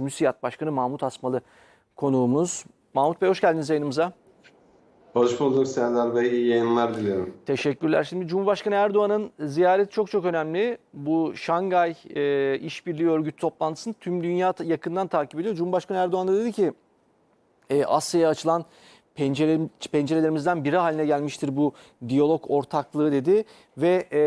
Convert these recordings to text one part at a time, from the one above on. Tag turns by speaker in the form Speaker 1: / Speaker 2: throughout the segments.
Speaker 1: MÜSİAD Başkanı Mahmut Asmalı konuğumuz. Mahmut Bey hoş geldiniz yayınımıza.
Speaker 2: Hoş bulduk Serdar Bey. İyi yayınlar diliyorum.
Speaker 1: Teşekkürler. Şimdi Cumhurbaşkanı Erdoğan'ın ziyareti çok çok önemli. Bu Şangay e, İşbirliği Örgütü toplantısını tüm dünya yakından takip ediyor. Cumhurbaşkanı Erdoğan da dedi ki e, Asya'ya açılan pencere, pencerelerimizden biri haline gelmiştir bu diyalog ortaklığı dedi. Ve e,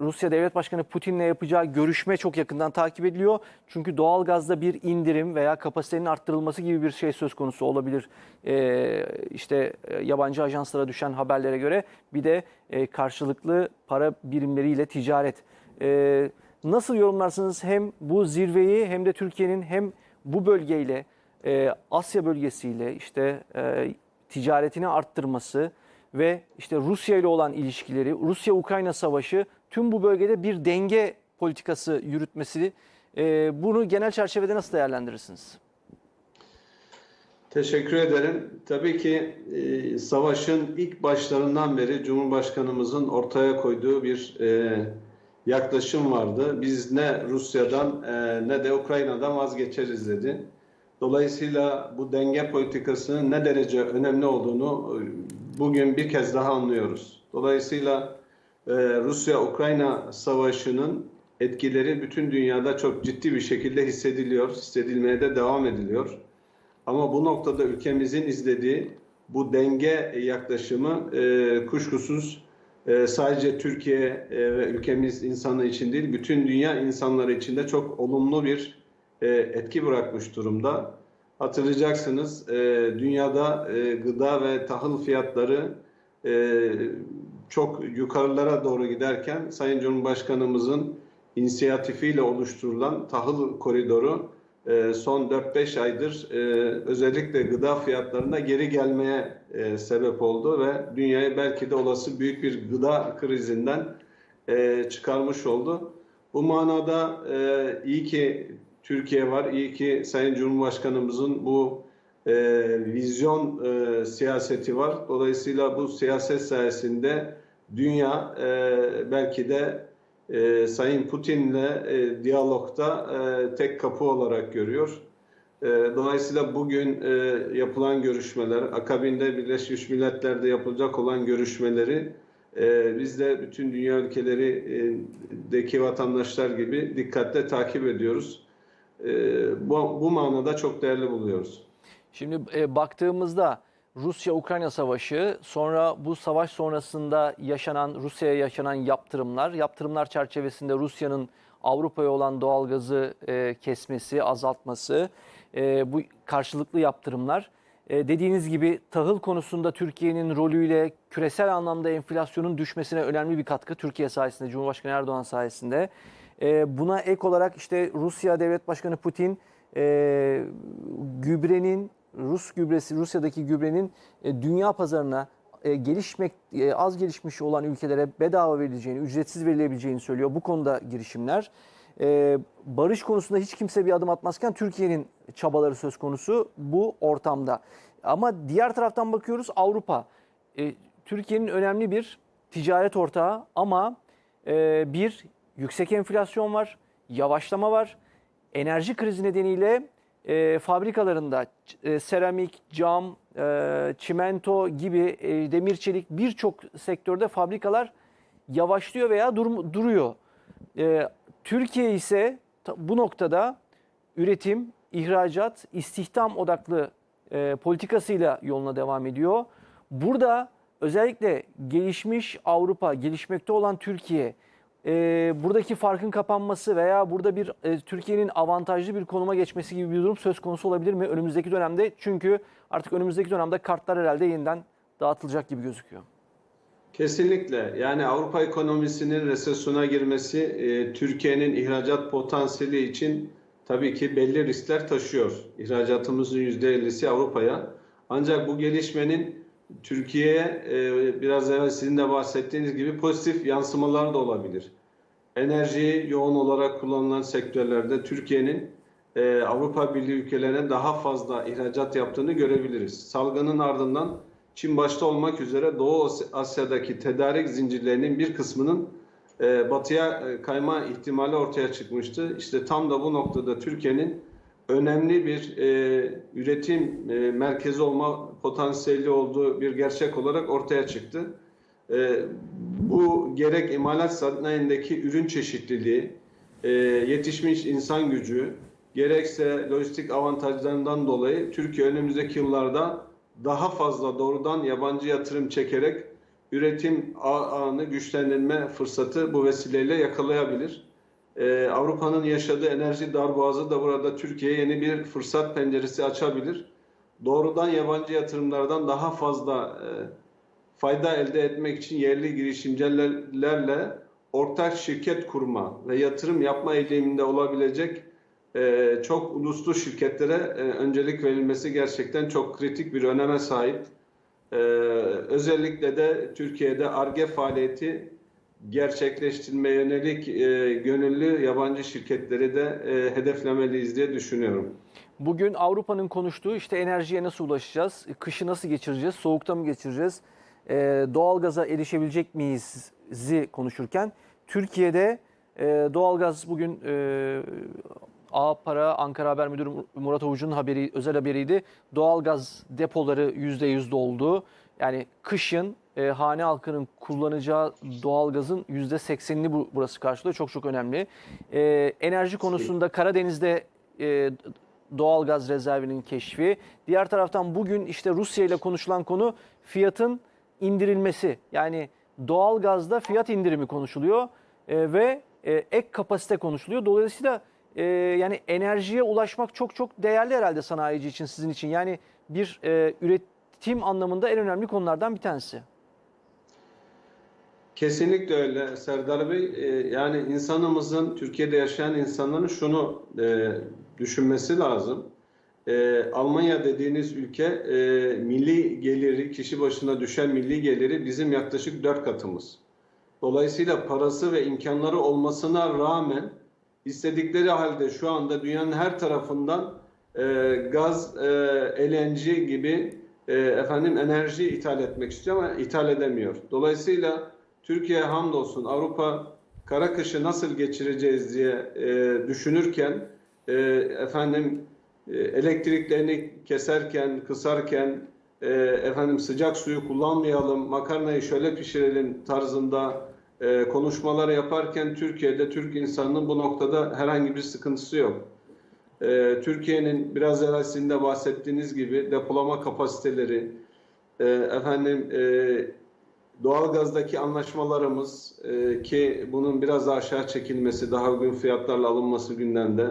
Speaker 1: Rusya Devlet Başkanı Putin'le yapacağı görüşme çok yakından takip ediliyor. Çünkü doğalgazda bir indirim veya kapasitenin arttırılması gibi bir şey söz konusu olabilir. E, işte e, yabancı ajanslara düşen haberlere göre bir de e, karşılıklı para birimleriyle ticaret. E, nasıl yorumlarsınız hem bu zirveyi hem de Türkiye'nin hem bu bölgeyle e, Asya bölgesiyle işte e, ticaretini arttırması ve işte Rusya ile olan ilişkileri, Rusya-Ukrayna savaşı tüm bu bölgede bir denge politikası yürütmesi e, bunu genel çerçevede nasıl değerlendirirsiniz?
Speaker 2: Teşekkür ederim. Tabii ki e, savaşın ilk başlarından beri Cumhurbaşkanımızın ortaya koyduğu bir e, yaklaşım vardı. Biz ne Rusya'dan e, ne de Ukrayna'dan vazgeçeriz dedi. Dolayısıyla bu denge politikasının ne derece önemli olduğunu e, bugün bir kez daha anlıyoruz. Dolayısıyla e, Rusya-Ukrayna savaşının etkileri bütün dünyada çok ciddi bir şekilde hissediliyor, hissedilmeye de devam ediliyor. Ama bu noktada ülkemizin izlediği bu denge yaklaşımı e, kuşkusuz e, sadece Türkiye ve ülkemiz insanı için değil, bütün dünya insanları için de çok olumlu bir e, etki bırakmış durumda. Hatırlayacaksınız e, dünyada e, gıda ve tahıl fiyatları e, çok yukarılara doğru giderken Sayın Cumhurbaşkanımızın inisiyatifiyle oluşturulan tahıl koridoru e, son 4-5 aydır e, özellikle gıda fiyatlarında geri gelmeye e, sebep oldu ve dünyayı belki de olası büyük bir gıda krizinden e, çıkarmış oldu. Bu manada e, iyi ki Türkiye var, iyi ki Sayın Cumhurbaşkanımızın bu e, vizyon e, siyaseti var. Dolayısıyla bu siyaset sayesinde dünya e, belki de e, Sayın Putin'le e, diyalogda e, tek kapı olarak görüyor. E, dolayısıyla bugün e, yapılan görüşmeler, akabinde Birleşmiş Milletler'de yapılacak olan görüşmeleri e, biz de bütün dünya ülkelerindeki vatandaşlar gibi dikkatle takip ediyoruz. E, bu, bu manada çok değerli buluyoruz.
Speaker 1: Şimdi e, baktığımızda Rusya-Ukrayna savaşı, sonra bu savaş sonrasında yaşanan, Rusya'ya yaşanan yaptırımlar, yaptırımlar çerçevesinde Rusya'nın Avrupa'ya olan doğalgazı e, kesmesi, azaltması, e, bu karşılıklı yaptırımlar. E, dediğiniz gibi tahıl konusunda Türkiye'nin rolüyle küresel anlamda enflasyonun düşmesine önemli bir katkı Türkiye sayesinde, Cumhurbaşkanı Erdoğan sayesinde. E, buna ek olarak işte Rusya Devlet Başkanı Putin e, gübrenin Rus gübresi, Rusya'daki gübrenin e, dünya pazarına e, gelişmek e, az gelişmiş olan ülkelere bedava verileceğini, ücretsiz verilebileceğini söylüyor. Bu konuda girişimler. E, barış konusunda hiç kimse bir adım atmazken Türkiye'nin çabaları söz konusu bu ortamda. Ama diğer taraftan bakıyoruz Avrupa. E, Türkiye'nin önemli bir ticaret ortağı ama e, bir yüksek enflasyon var, yavaşlama var. Enerji krizi nedeniyle e, fabrikalarında e, seramik, cam, e, çimento gibi e, demir çelik birçok sektörde fabrikalar yavaşlıyor veya dur, duruyor. E, Türkiye ise bu noktada üretim, ihracat, istihdam odaklı e, politikasıyla yoluna devam ediyor. Burada özellikle gelişmiş Avrupa, gelişmekte olan Türkiye, e, buradaki farkın kapanması veya burada bir e, Türkiye'nin avantajlı bir konuma geçmesi gibi bir durum söz konusu olabilir mi önümüzdeki dönemde? Çünkü artık önümüzdeki dönemde kartlar herhalde yeniden dağıtılacak gibi gözüküyor.
Speaker 2: Kesinlikle. Yani Avrupa ekonomisinin resesyona girmesi e, Türkiye'nin ihracat potansiyeli için tabii ki belli riskler taşıyor. İhracatımızın %50'si Avrupa'ya. Ancak bu gelişmenin Türkiye'ye e, biraz evvel sizin de bahsettiğiniz gibi pozitif yansımalar da olabilir. Enerjiyi yoğun olarak kullanılan sektörlerde Türkiye'nin e, Avrupa Birliği ülkelerine daha fazla ihracat yaptığını görebiliriz. Salgının ardından Çin başta olmak üzere Doğu As- Asya'daki tedarik zincirlerinin bir kısmının e, batıya e, kayma ihtimali ortaya çıkmıştı. İşte tam da bu noktada Türkiye'nin önemli bir e, üretim e, merkezi olma potansiyeli olduğu bir gerçek olarak ortaya çıktı. E, bu gerek imalat sanayindeki ürün çeşitliliği, e, yetişmiş insan gücü, gerekse lojistik avantajlarından dolayı Türkiye önümüzdeki yıllarda daha fazla doğrudan yabancı yatırım çekerek üretim ağını güçlendirme fırsatı bu vesileyle yakalayabilir. Ee, Avrupa'nın yaşadığı enerji darboğazı da burada Türkiye'ye yeni bir fırsat penceresi açabilir. Doğrudan yabancı yatırımlardan daha fazla e, fayda elde etmek için yerli girişimcilerle ortak şirket kurma ve yatırım yapma eğiliminde olabilecek e, çok uluslu şirketlere e, öncelik verilmesi gerçekten çok kritik bir öneme sahip. E, özellikle de Türkiye'de ARGE faaliyeti gerçekleştirmeye yönelik e, gönüllü yabancı şirketleri de e, hedeflemeliyiz diye düşünüyorum.
Speaker 1: Bugün Avrupa'nın konuştuğu işte enerjiye nasıl ulaşacağız, kışı nasıl geçireceğiz, soğukta mı geçireceğiz, e, doğalgaza erişebilecek miyiz?i konuşurken Türkiye'de e, doğalgaz bugün e, A Para Ankara Haber Müdürü Murat Avucu'nun haberi, özel haberiydi. Doğalgaz depoları %100 doldu. Yani kışın e, hane halkının kullanacağı doğalgazın %80'ini bu, burası karşılıyor. Çok çok önemli. E, enerji konusunda Karadeniz'de e, doğalgaz rezervinin keşfi. Diğer taraftan bugün işte Rusya ile konuşulan konu fiyatın indirilmesi. Yani doğalgazda fiyat indirimi konuşuluyor e, ve e, ek kapasite konuşuluyor. Dolayısıyla e, yani enerjiye ulaşmak çok çok değerli herhalde sanayici için, sizin için. Yani bir e, üretim anlamında en önemli konulardan bir tanesi.
Speaker 2: Kesinlikle öyle Serdar Bey. Ee, yani insanımızın, Türkiye'de yaşayan insanların şunu e, düşünmesi lazım. E, Almanya dediğiniz ülke e, milli geliri, kişi başına düşen milli geliri bizim yaklaşık dört katımız. Dolayısıyla parası ve imkanları olmasına rağmen istedikleri halde şu anda dünyanın her tarafından e, gaz, e, LNG gibi e, efendim enerji ithal etmek istiyor ama ithal edemiyor. Dolayısıyla Türkiye hamdolsun Avrupa kara kışı nasıl geçireceğiz diye e, düşünürken e, efendim elektriklerini keserken, kısarken e, efendim sıcak suyu kullanmayalım, makarnayı şöyle pişirelim tarzında e, konuşmalar yaparken Türkiye'de Türk insanının bu noktada herhangi bir sıkıntısı yok. E, Türkiye'nin biraz evvelsinde bahsettiğiniz gibi depolama kapasiteleri, e, efendim e, doğalgazdaki anlaşmalarımız e, ki bunun biraz aşağı çekilmesi, daha uygun fiyatlarla alınması gündemde.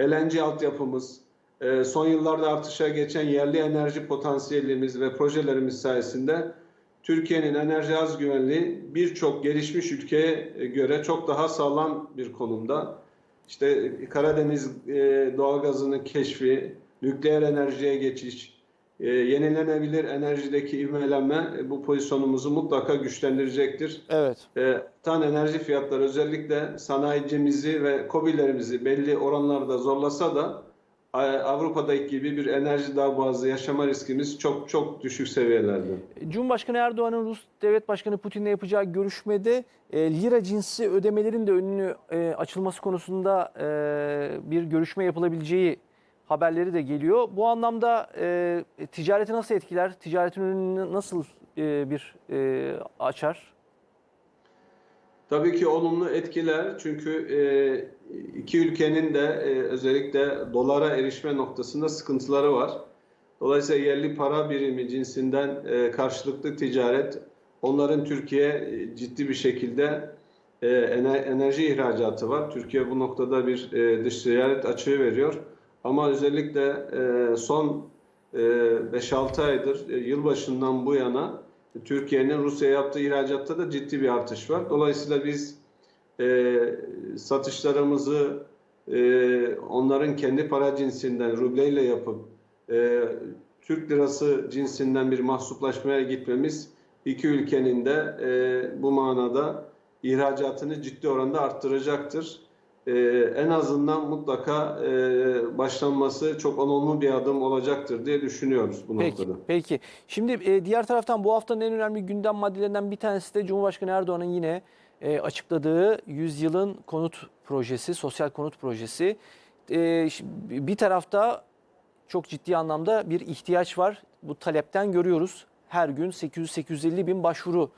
Speaker 2: LNG altyapımız, e, son yıllarda artışa geçen yerli enerji potansiyelimiz ve projelerimiz sayesinde Türkiye'nin enerji az güvenliği birçok gelişmiş ülkeye göre çok daha sağlam bir konumda. İşte Karadeniz e, doğalgazının keşfi, nükleer enerjiye geçiş, e, yenilenebilir enerjideki ivmelenme e, bu pozisyonumuzu mutlaka güçlendirecektir.
Speaker 1: Evet.
Speaker 2: E, tan enerji fiyatları özellikle sanayicimizi ve kobilerimizi belli oranlarda zorlasa da e, Avrupa'daki gibi bir enerji darboğazı yaşama riskimiz çok çok düşük seviyelerde.
Speaker 1: Cumhurbaşkanı Erdoğan'ın Rus Devlet Başkanı Putin'le yapacağı görüşmede e, lira cinsi ödemelerin de önünü e, açılması konusunda e, bir görüşme yapılabileceği haberleri de geliyor. Bu anlamda e, ticareti nasıl etkiler? Ticaretin önünü nasıl e, bir e, açar?
Speaker 2: Tabii ki olumlu etkiler çünkü e, iki ülkenin de e, özellikle dolara erişme noktasında sıkıntıları var. Dolayısıyla yerli para birimi cinsinden e, karşılıklı ticaret onların Türkiye ciddi bir şekilde ener- enerji ihracatı var. Türkiye bu noktada bir dış ticaret açığı veriyor. Ama özellikle son e, 5-6 aydır yılbaşından bu yana Türkiye'nin Rusya'ya yaptığı ihracatta da ciddi bir artış var. Dolayısıyla biz e, satışlarımızı e, onların kendi para cinsinden rubleyle yapıp e, Türk lirası cinsinden bir mahsuplaşmaya gitmemiz iki ülkenin de e, bu manada ihracatını ciddi oranda arttıracaktır. E, en azından mutlaka e, başlanması çok olumlu bir adım olacaktır diye düşünüyoruz bu
Speaker 1: Peki,
Speaker 2: noktada.
Speaker 1: peki. Şimdi e, diğer taraftan bu haftanın en önemli gündem maddelerinden bir tanesi de Cumhurbaşkanı Erdoğan'ın yine e, açıkladığı yüzyılın konut projesi, sosyal konut projesi. e, bir tarafta çok ciddi anlamda bir ihtiyaç var. Bu talepten görüyoruz. Her gün 800-850 bin başvuru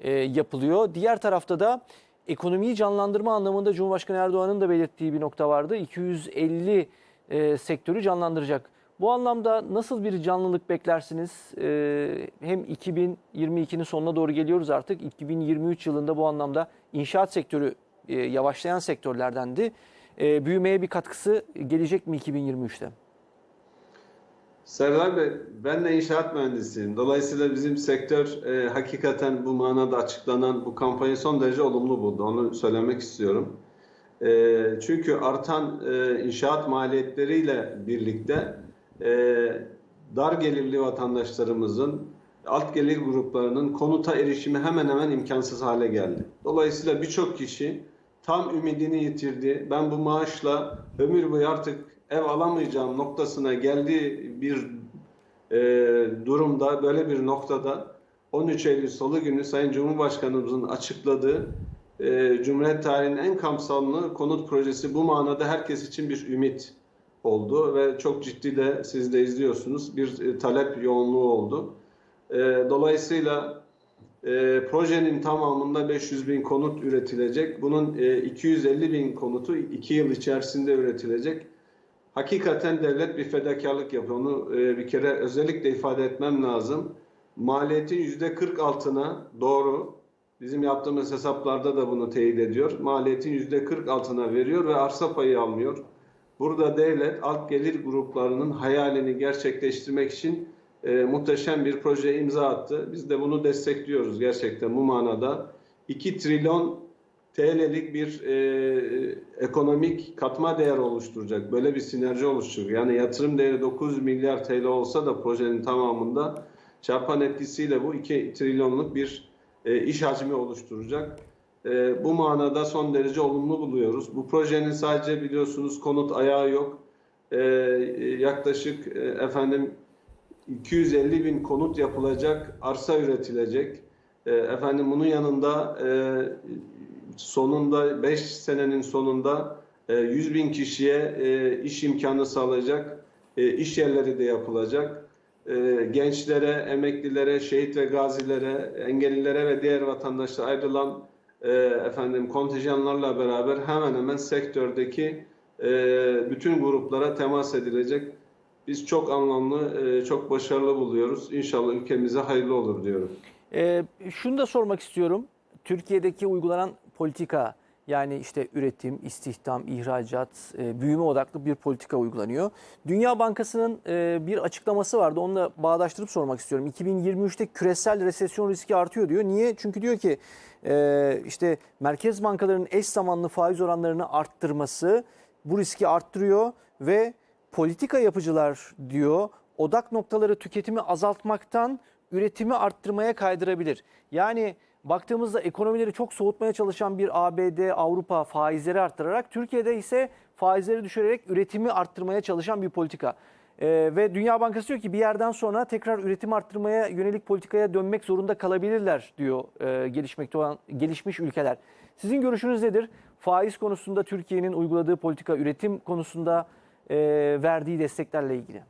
Speaker 1: e, yapılıyor. Diğer tarafta da ekonomiyi canlandırma anlamında Cumhurbaşkanı Erdoğan'ın da belirttiği bir nokta vardı. 250 e, sektörü canlandıracak. Bu anlamda nasıl bir canlılık beklersiniz? E, hem 2022'nin sonuna doğru geliyoruz artık. 2023 yılında bu anlamda inşaat sektörü e, yavaşlayan sektörlerdendi. E, büyümeye bir katkısı gelecek mi 2023'te?
Speaker 2: Serdar Bey, ben de inşaat mühendisiyim. Dolayısıyla bizim sektör e, hakikaten bu manada açıklanan bu kampanyayı son derece olumlu buldu. Onu söylemek istiyorum. E, çünkü artan e, inşaat maliyetleriyle birlikte e, dar gelirli vatandaşlarımızın, alt gelir gruplarının konuta erişimi hemen hemen imkansız hale geldi. Dolayısıyla birçok kişi tam ümidini yitirdi. Ben bu maaşla ömür boyu artık ev alamayacağım noktasına geldiği bir e, durumda, böyle bir noktada 13 Eylül Salı günü Sayın Cumhurbaşkanımızın açıkladığı e, Cumhuriyet tarihinin en kapsamlı konut projesi bu manada herkes için bir ümit oldu ve çok ciddi de siz de izliyorsunuz bir e, talep yoğunluğu oldu. E, dolayısıyla e, projenin tamamında 500 bin konut üretilecek. Bunun e, 250 bin konutu 2 yıl içerisinde üretilecek. Hakikaten devlet bir fedakarlık yapıyor. Onu e, bir kere özellikle ifade etmem lazım. Maliyetin %40 altına doğru. Bizim yaptığımız hesaplarda da bunu teyit ediyor. Maliyetin %40 altına veriyor ve arsa payı almıyor. Burada devlet alt gelir gruplarının hayalini gerçekleştirmek için e, muhteşem bir projeye imza attı. Biz de bunu destekliyoruz gerçekten bu manada. 2 trilyon TL'lik bir e, ekonomik katma değer oluşturacak. Böyle bir sinerji oluşturacak. Yani yatırım değeri 9 milyar TL olsa da projenin tamamında çarpan etkisiyle bu 2 trilyonluk bir e, iş hacmi oluşturacak. E, bu manada son derece olumlu buluyoruz. Bu projenin sadece biliyorsunuz konut ayağı yok. E, yaklaşık e, efendim 250 bin konut yapılacak, arsa üretilecek. E, efendim bunun yanında e, sonunda 5 senenin sonunda e, 100 bin kişiye e, iş imkanı sağlayacak, e, iş yerleri de yapılacak. E, gençlere, emeklilere, şehit ve gazilere, engellilere ve diğer vatandaşlara ayrılan e, efendim kontenjanlarla beraber hemen hemen sektördeki e, bütün gruplara temas edilecek. Biz çok anlamlı, e, çok başarılı buluyoruz. İnşallah ülkemize hayırlı olur diyorum.
Speaker 1: Ee, şunu da sormak istiyorum. Türkiye'deki uygulanan politika yani işte üretim, istihdam, ihracat, e, büyüme odaklı bir politika uygulanıyor. Dünya Bankası'nın e, bir açıklaması vardı. Onunla bağdaştırıp sormak istiyorum. 2023'te küresel resesyon riski artıyor diyor. Niye? Çünkü diyor ki e, işte merkez bankalarının eş zamanlı faiz oranlarını arttırması bu riski arttırıyor ve politika yapıcılar diyor odak noktaları tüketimi azaltmaktan üretimi arttırmaya kaydırabilir. Yani baktığımızda ekonomileri çok soğutmaya çalışan bir ABD, Avrupa faizleri arttırarak Türkiye'de ise faizleri düşürerek üretimi arttırmaya çalışan bir politika. Ee, ve Dünya Bankası diyor ki bir yerden sonra tekrar üretim arttırmaya yönelik politikaya dönmek zorunda kalabilirler diyor e, gelişmekte olan gelişmiş ülkeler. Sizin görüşünüz nedir? Faiz konusunda Türkiye'nin uyguladığı politika, üretim konusunda e, verdiği desteklerle ilgili.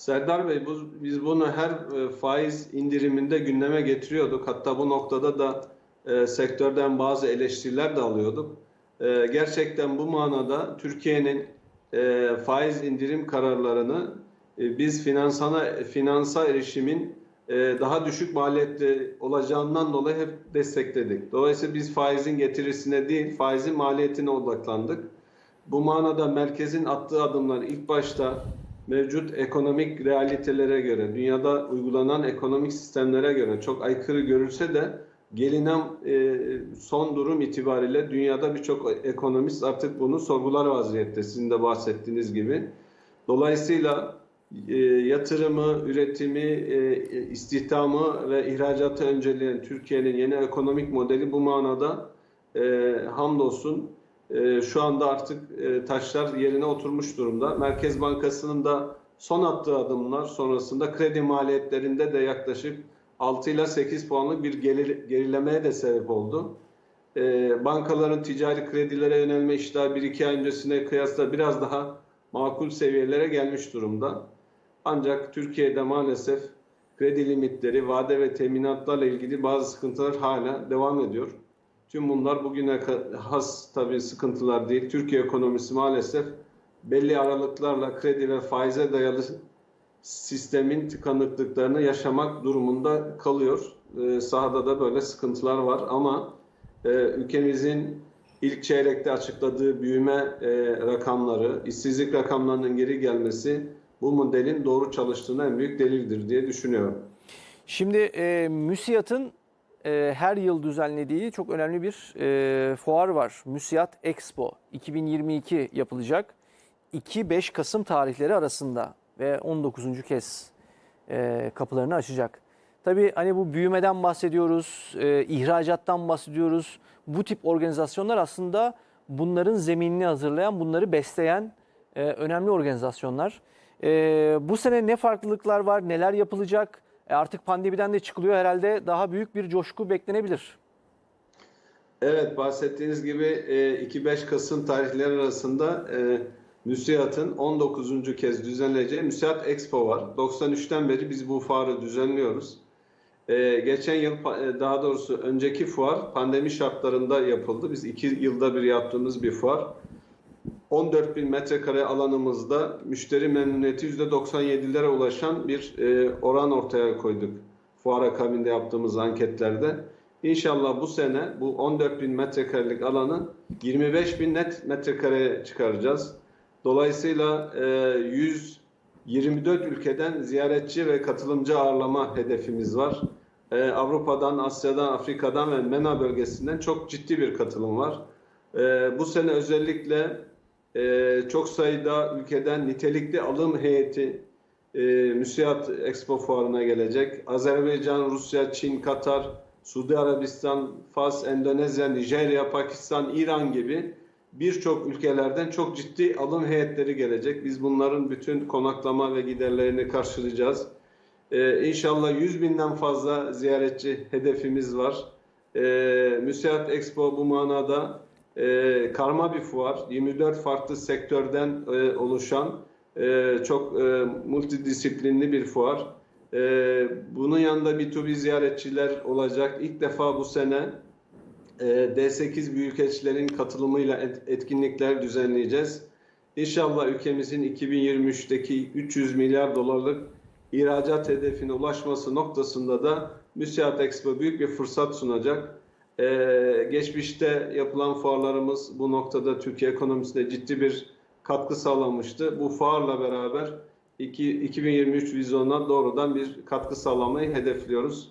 Speaker 2: Serdar Bey, bu, biz bunu her e, faiz indiriminde gündeme getiriyorduk. Hatta bu noktada da e, sektörden bazı eleştiriler de alıyorduk. E, gerçekten bu manada Türkiye'nin e, faiz indirim kararlarını e, biz finansana, finansa erişimin e, daha düşük maliyetli olacağından dolayı hep destekledik. Dolayısıyla biz faizin getirisine değil, faizin maliyetine odaklandık. Bu manada merkezin attığı adımlar ilk başta mevcut ekonomik realitelere göre, dünyada uygulanan ekonomik sistemlere göre çok aykırı görülse de gelinen e, son durum itibariyle dünyada birçok ekonomist artık bunu sorgular vaziyette sizin de bahsettiğiniz gibi. Dolayısıyla e, yatırımı, üretimi, e, istihdamı ve ihracatı önceleyen Türkiye'nin yeni ekonomik modeli bu manada e, hamdolsun e, şu anda artık e, taşlar yerine oturmuş durumda. Merkez Bankası'nın da son attığı adımlar sonrasında kredi maliyetlerinde de yaklaşık 6 ile 8 puanlık bir geri- gerilemeye de sebep oldu. e, bankaların ticari kredilere yönelme iştahı bir iki ay öncesine kıyasla biraz daha makul seviyelere gelmiş durumda. Ancak Türkiye'de maalesef kredi limitleri, vade ve teminatlarla ilgili bazı sıkıntılar hala devam ediyor. Tüm bunlar bugüne has tabii sıkıntılar değil. Türkiye ekonomisi maalesef belli aralıklarla kredi ve faize dayalı sistemin tıkanıklıklarını yaşamak durumunda kalıyor. Ee, sahada da böyle sıkıntılar var ama e, ülkemizin ilk çeyrekte açıkladığı büyüme e, rakamları, işsizlik rakamlarının geri gelmesi bu modelin doğru çalıştığına en büyük delildir diye düşünüyorum.
Speaker 1: Şimdi e, MÜSİAD'ın e, her yıl düzenlediği çok önemli bir e, fuar var. MÜSİAD Expo 2022 yapılacak. 2-5 Kasım tarihleri arasında ve 19. kez e, kapılarını açacak. Tabii hani bu büyümeden bahsediyoruz, e, ihracattan bahsediyoruz. Bu tip organizasyonlar aslında bunların zeminini hazırlayan, bunları besleyen e, önemli organizasyonlar. E, bu sene ne farklılıklar var, neler yapılacak? E, artık pandemiden de çıkılıyor herhalde daha büyük bir coşku beklenebilir.
Speaker 2: Evet bahsettiğiniz gibi e, 2-5 Kasım tarihleri arasında e, MÜSİAD'ın 19. kez düzenleyeceği MÜSİAD Expo var. 93'ten beri biz bu fuarı düzenliyoruz. E, geçen yıl e, daha doğrusu önceki fuar pandemi şartlarında yapıldı. Biz iki yılda bir yaptığımız bir fuar. 14 bin metrekare alanımızda müşteri memnuniyeti %97'lere ulaşan bir e, oran ortaya koyduk. Fuar akabinde yaptığımız anketlerde. İnşallah bu sene bu 14 bin metrekarelik alanı 25 bin net metrekareye çıkaracağız. Dolayısıyla e, 124 ülkeden ziyaretçi ve katılımcı ağırlama hedefimiz var. E, Avrupa'dan, Asya'dan, Afrika'dan ve MENA bölgesinden çok ciddi bir katılım var. E, bu sene özellikle e, çok sayıda ülkeden nitelikli alım heyeti e, MÜSİAD Expo fuarına gelecek. Azerbaycan, Rusya, Çin, Katar, Suudi Arabistan, Fas, Endonezya, Nijerya, Pakistan, İran gibi birçok ülkelerden çok ciddi alım heyetleri gelecek. Biz bunların bütün konaklama ve giderlerini karşılayacağız. Ee, inşallah 100 binden fazla ziyaretçi hedefimiz var. Ee, MÜSİAD Expo bu manada e, karma bir fuar. 24 farklı sektörden e, oluşan e, çok e, multidisiplinli bir fuar. E, bunun yanında B2B ziyaretçiler olacak. İlk defa bu sene e, D8 büyükelçilerin katılımıyla et- etkinlikler düzenleyeceğiz. İnşallah ülkemizin 2023'teki 300 milyar dolarlık ihracat hedefine ulaşması noktasında da MÜSİAD Expo büyük bir fırsat sunacak. Ee, geçmişte yapılan fuarlarımız bu noktada Türkiye ekonomisine ciddi bir katkı sağlamıştı. Bu fuarla beraber iki- 2023 vizyonuna doğrudan bir katkı sağlamayı hedefliyoruz.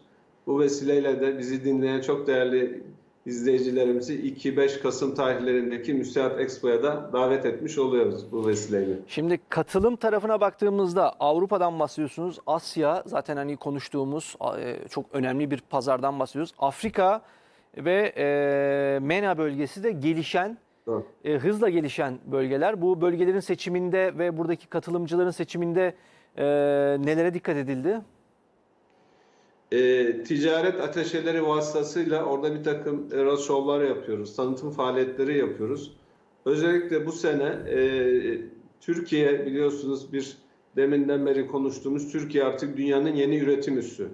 Speaker 2: Bu vesileyle de bizi dinleyen çok değerli izleyicilerimizi 2-5 Kasım tarihlerindeki MÜSİAD Expo'ya da davet etmiş oluyoruz bu vesileyle.
Speaker 1: Şimdi katılım tarafına baktığımızda Avrupa'dan bahsediyorsunuz. Asya zaten hani konuştuğumuz e, çok önemli bir pazardan bahsediyoruz. Afrika ve e, MENA bölgesi de gelişen, e, hızla gelişen bölgeler. Bu bölgelerin seçiminde ve buradaki katılımcıların seçiminde e, nelere dikkat edildi?
Speaker 2: E, ticaret ateşeleri vasıtasıyla orada bir takım roadshow yapıyoruz, tanıtım faaliyetleri yapıyoruz. Özellikle bu sene e, Türkiye biliyorsunuz bir deminden beri konuştuğumuz Türkiye artık dünyanın yeni üretim üssü.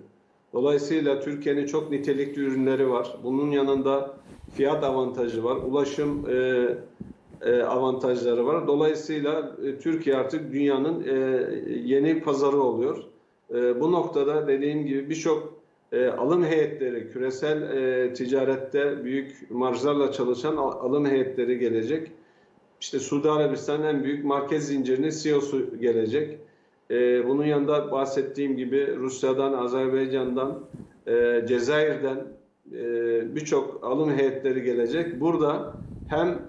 Speaker 2: Dolayısıyla Türkiye'nin çok nitelikli ürünleri var. Bunun yanında fiyat avantajı var, ulaşım e, e, avantajları var. Dolayısıyla e, Türkiye artık dünyanın e, yeni pazarı oluyor. E, bu noktada dediğim gibi birçok e, alım heyetleri, küresel e, ticarette büyük marjlarla çalışan al- alım heyetleri gelecek. İşte Suudi Arabistan'ın en büyük market zincirinin CEO'su gelecek. E, bunun yanında bahsettiğim gibi Rusya'dan, Azerbaycan'dan, e, Cezayir'den e, birçok alım heyetleri gelecek. Burada hem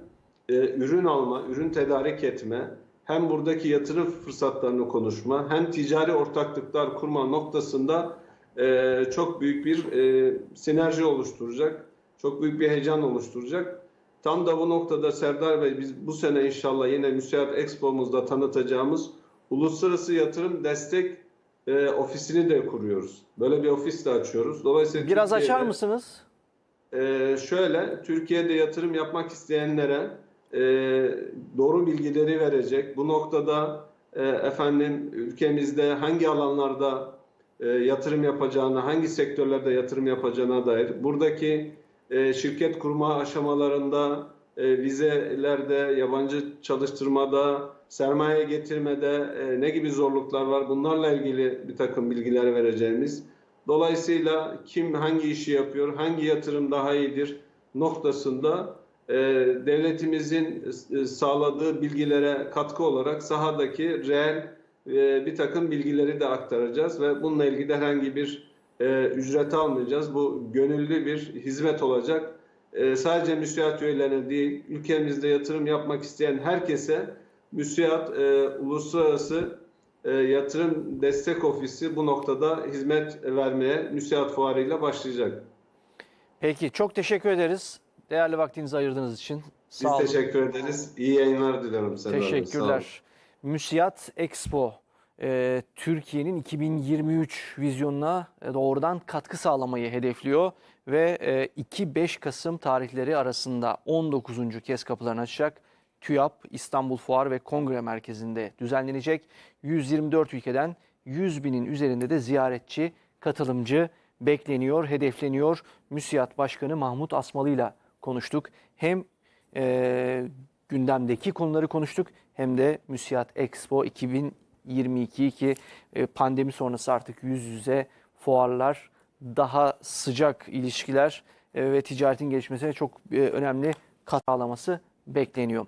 Speaker 2: e, ürün alma, ürün tedarik etme, hem buradaki yatırım fırsatlarını konuşma, hem ticari ortaklıklar kurma noktasında çok büyük bir sinerji oluşturacak, çok büyük bir heyecan oluşturacak. Tam da bu noktada Serdar Bey biz bu sene inşallah yine Müsait Expo'muzda tanıtacağımız Uluslararası Yatırım Destek e, Ofisini de kuruyoruz. Böyle bir ofis de açıyoruz. Dolayısıyla
Speaker 1: Biraz açar
Speaker 2: Türkiye'de-
Speaker 1: mısınız?
Speaker 2: e, şöyle, Türkiye'de yatırım yapmak isteyenlere e, doğru bilgileri verecek. Bu noktada e, efendim ülkemizde hangi alanlarda e, yatırım yapacağına, hangi sektörlerde yatırım yapacağına dair buradaki e, şirket kurma aşamalarında, e, vizelerde, yabancı çalıştırmada, sermaye getirmede e, ne gibi zorluklar var bunlarla ilgili bir takım bilgiler vereceğimiz. Dolayısıyla kim hangi işi yapıyor, hangi yatırım daha iyidir noktasında e, devletimizin e, sağladığı bilgilere katkı olarak sahadaki reel e, bir takım bilgileri de aktaracağız ve bununla ilgili herhangi bir e, ücret almayacağız. Bu gönüllü bir hizmet olacak. E, sadece müsiat üyelerine değil, ülkemizde yatırım yapmak isteyen herkese müsiat e, uluslararası e, yatırım destek ofisi bu noktada hizmet vermeye müsiat fuarıyla başlayacak.
Speaker 1: Peki çok teşekkür ederiz. Değerli vaktinizi ayırdığınız için.
Speaker 2: Biz
Speaker 1: Sağ olun.
Speaker 2: teşekkür ederiz. İyi yayınlar diliyorum olun.
Speaker 1: Teşekkürler. Müsiyat Expo e, Türkiye'nin 2023 vizyonuna e, doğrudan katkı sağlamayı hedefliyor ve e, 2-5 Kasım tarihleri arasında 19. kez kapılarını açacak. TÜYAP İstanbul Fuar ve Kongre Merkezi'nde düzenlenecek. 124 ülkeden 100 binin üzerinde de ziyaretçi, katılımcı bekleniyor, hedefleniyor. Müsiyat Başkanı Mahmut Asmalı ile konuştuk. Hem e, gündemdeki konuları konuştuk hem de Müsiyat Expo 2022 ki e, pandemi sonrası artık yüz yüze fuarlar, daha sıcak ilişkiler e, ve ticaretin gelişmesine çok e, önemli kat sağlaması bekleniyor.